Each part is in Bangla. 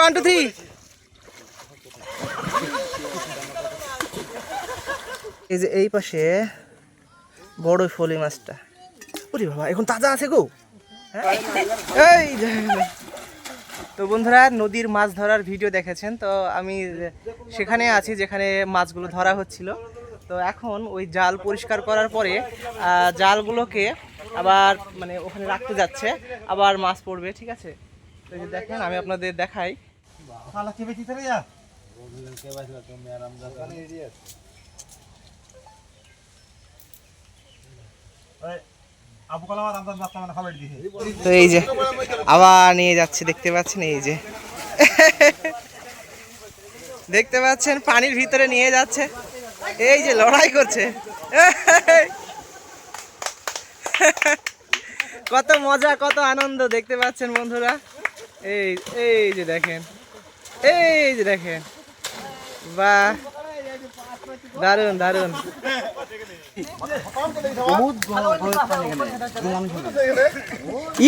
ওয়ান টু থ্রি এই যে এই পাশে বড় ফলি মাছটা। ওরে বাবা, এখন তাজা আছে গো। হ্যাঁ? এই তো বন্ধুরা, নদীর মাছ ধরার ভিডিও দেখেছেন, তো আমি সেখানে আছি যেখানে মাছগুলো ধরা হচ্ছিল। তো এখন ওই জাল পরিষ্কার করার পরে জালগুলোকে আবার মানে ওখানে রাখতে যাচ্ছে। আবার মাছ পড়বে, ঠিক আছে? এই যে দেখেন আমি আপনাদের দেখাই তো এই যে, আবার নিয়ে যাচ্ছে, দেখতে পাচ্ছেন এই যে। দেখতে পাচ্ছেন, পানির ভিতরে নিয়ে যাচ্ছে। এই যে লড়াই করছে। কত মজা, কত আনন্দ, দেখতে পাচ্ছেন বন্ধুরা। এই এই যে দেখেন। এই যে দেখেন। বাহ। দারুণ দারুণ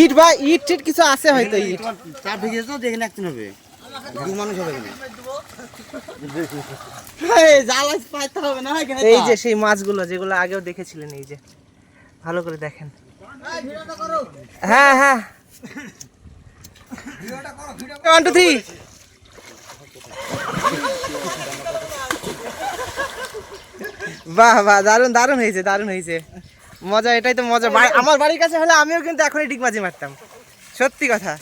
ইট বা ইট টিট কিছু আছে হয়তো ইট। চার ভেঙে তো দেখে একদিন হবে। এই যে সেই মাছগুলো যেগুলো আগেও দেখেছিলেন এই যে। ভালো করে দেখেন। হ্যাঁ হ্যাঁ। ওয়ান টু থ্রি বাহ বাহ দারুণ দারুণ হয়েছে দারুণ হয়েছে। মজা এটাই তো মজা। আমার বাড়ির কাছে হলে আমিও কিন্তু এখনই ডিগবাজি মারতাম। সত্যি কথা।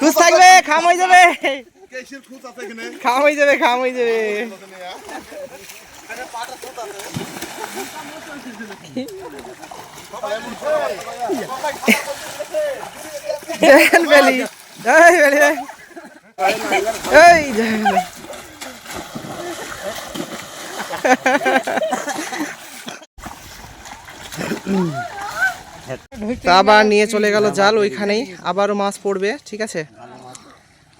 খুশ থাকবে খাম হয়ে যাবে। খাম হয়ে যাবে খাম হয়ে যাবে। বেলি। এই বেলি। দেখেন। তো আবার নিয়ে চলে গেল জাল ওইখানেই। আবারও মাছ পড়বে, ঠিক আছে?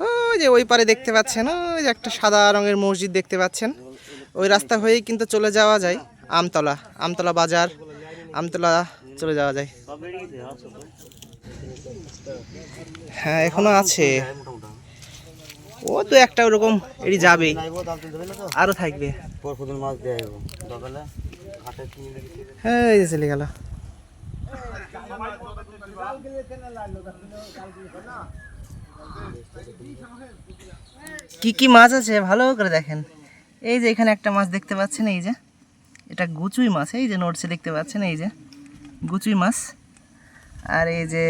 ওই যে ওই পারে দেখতে পাচ্ছেন, ওই যে একটা সাদা রঙের মসজিদ দেখতে পাচ্ছেন। ওই রাস্তা হয়েই কিন্তু চলে যাওয়া যায়, আমতলা আমতলা বাজার, আমতলা চলে যাওয়া যায়। হ্যাঁ এখনও আছে। ও তো একটা ওরকম, এটি যাবেই। আরও থাকবে। যাব হ্যাঁ এই চলে গেল। কি কি মাছ আছে? ভালো করে দেখেন। এই যে এখানে একটা মাছ দেখতে পাচ্ছেন, এই যে। এটা গুচুই মাছ, এই যে নোটসে দেখতে পাচ্ছেন, এই যে। গুচুই মাছ। আর এই যে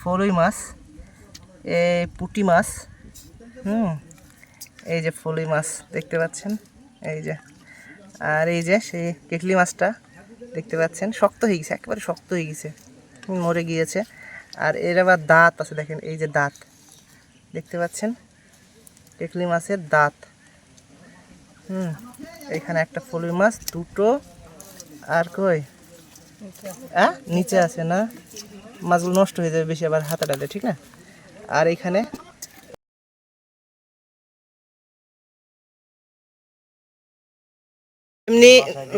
ফলুই মাছ, এই পুটি মাছ, হুম, এই যে ফলুই মাছ দেখতে পাচ্ছেন, এই যে, আর এই যে সেই কেকলি মাছটা দেখতে পাচ্ছেন, শক্ত হয়ে গেছে, একেবারে শক্ত হয়ে গেছে মরে গিয়েছে, আর এর আবার দাঁত আছে দেখেন, এই যে দাঁত, দেখতে পাচ্ছেন কেকলি মাছের দাঁত, হুম, এখানে একটা ফলুই মাছ, দুটো, আর কই? হ্যাঁ? নিচে আছে না? মাছগুলো নষ্ট হয়ে যাবে বেশি আবার হাতাটাতে ঠিক না? আর এখানে এমনি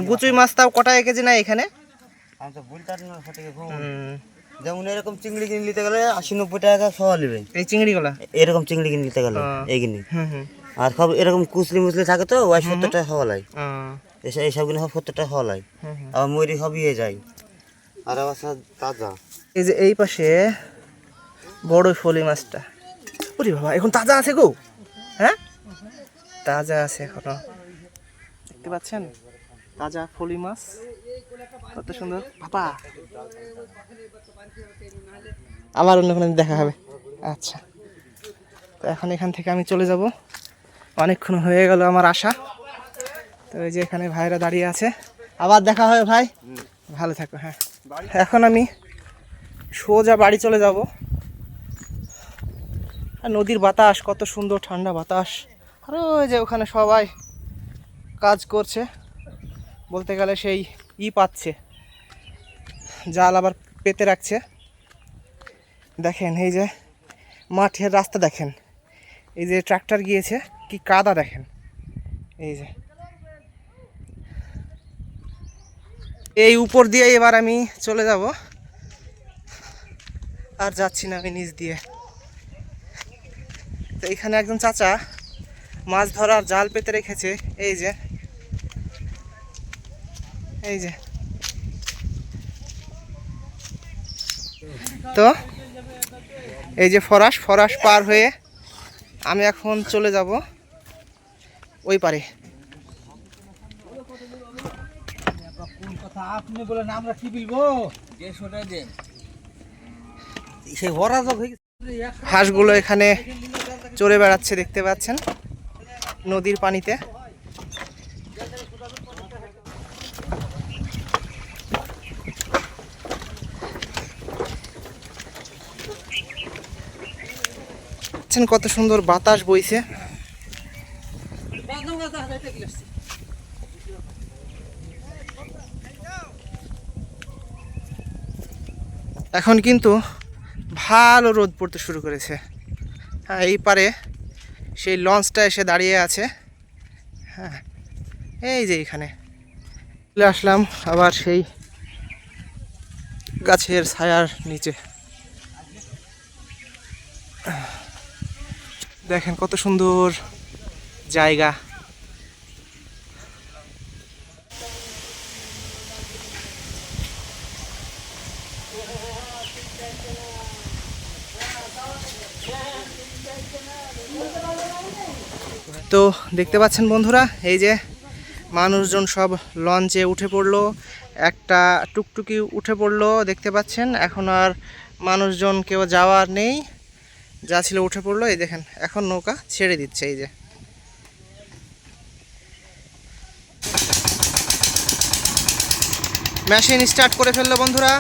গুচুই মাছ তাও কটা কেজি না এখানে? যেমন এরকম চিংড়ি কিনে নিতে গেলে আশি নব্বই টাকা সহ নেবে। এই চিংড়িগুলা? এরকম চিংড়ি কিনে নিতে গেলে। এই কিনে হুম হুম। আর সব এরকম কুচলি মুচলি থাকে তো ওই সত্তর টাকা হওয়া লাই আহ, এসব সব সত্তর টাকা হওয়া লাই। হুম হুম। আবার ময়ূরি সব ইয়ে যায়। আর আবার তাজা। এই যে এই পাশে বড় ফলি মাছটা। ওরে বাবা এখন তাজা আছে গো। হ্যাঁ? তাজা আছে এখনও। দেখতে পাচ্ছেন? তাজা ফলি মাছ। কত সুন্দর। বাবা। আবার অন্য কোনো দেখা হবে। আচ্ছা। তো এখন এখান থেকে আমি চলে যাব। অনেকক্ষণ হয়ে গেল আমার আশা তো এই যে এখানে ভাইরা দাঁড়িয়ে আছে। আবার দেখা হবে ভাই। ভালো থাকো হ্যাঁ। এখন আমি সোজা বাড়ি চলে যাব। আর নদীর বাতাস কত সুন্দর ঠান্ডা বাতাস। আর ওই যে ওখানে সবাই কাজ করছে। বলতে গেলে সেই ই পাচ্ছে। জাল আবার পেতে রাখছে। দেখেন এই যে মাঠের রাস্তা দেখেন। এই যে ট্রাক্টর গিয়েছে কি কাদা দেখেন। এই যে। এই উপর দিয়ে এবার আমি চলে যাব। আর যাচ্ছি না আমি নিচ দিয়ে। তো এখানে একজন চাচা মাছ ধরার জাল পেতে রেখেছে। এই যে। এই যে। তো এই যে ফরাস ফরাস পার হয়ে আমি এখন চলে যাব ওই পারে। আপনি বলেন আমরা কি বলব? সেই অরাজক হয়ে হাঁসগুলো এখানে চড়ে বেড়াচ্ছে দেখতে পাচ্ছেন। নদীর পানিতে। কত সুন্দর বাতাস বইছে। এখন কিন্তু ভালো রোদ পড়তে শুরু করেছে। হ্যাঁ এই পারে সেই লঞ্চটা এসে দাঁড়িয়ে আছে। হ্যাঁ এই যে এখানে। চলে আসলাম আবার সেই গাছের ছায়ার নিচে। দেখেন কত সুন্দর জায়গা। তো দেখতে পাচ্ছেন বন্ধুরা, এই যে মানুষজন সব লঞ্চে উঠে পড়ল, একটা টুকটুকি উঠে পড়ল, দেখতে পাচ্ছেন? এখন আর মানুষজন কেউ যাওয়ার নেই, যা ছিল উঠে পড়ল, এই দেখেন, এখন নৌকা ছেড়ে দিচ্ছে, এই যে। মেশিন স্টার্ট করে ফেলল বন্ধুরা।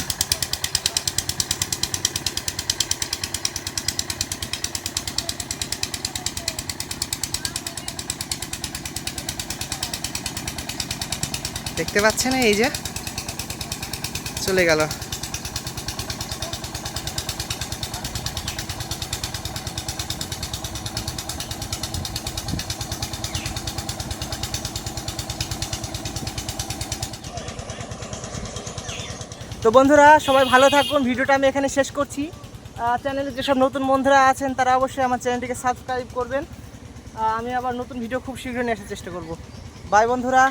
দেখতে পাচ্ছেন এই যে? চলে গেল। তো বন্ধুরা, সবাই ভালো থাকুন। ভিডিওটা আমি এখানে শেষ করছি। চ্যানেলে যেসব নতুন বন্ধুরা আছেন, তারা অবশ্যই আমার চ্যানেলটিকে সাবস্ক্রাইব করবেন। আমি আবার নতুন ভিডিও খুব শীঘ্রই নিয়ে আসার চেষ্টা করব। বাই বন্ধুরা।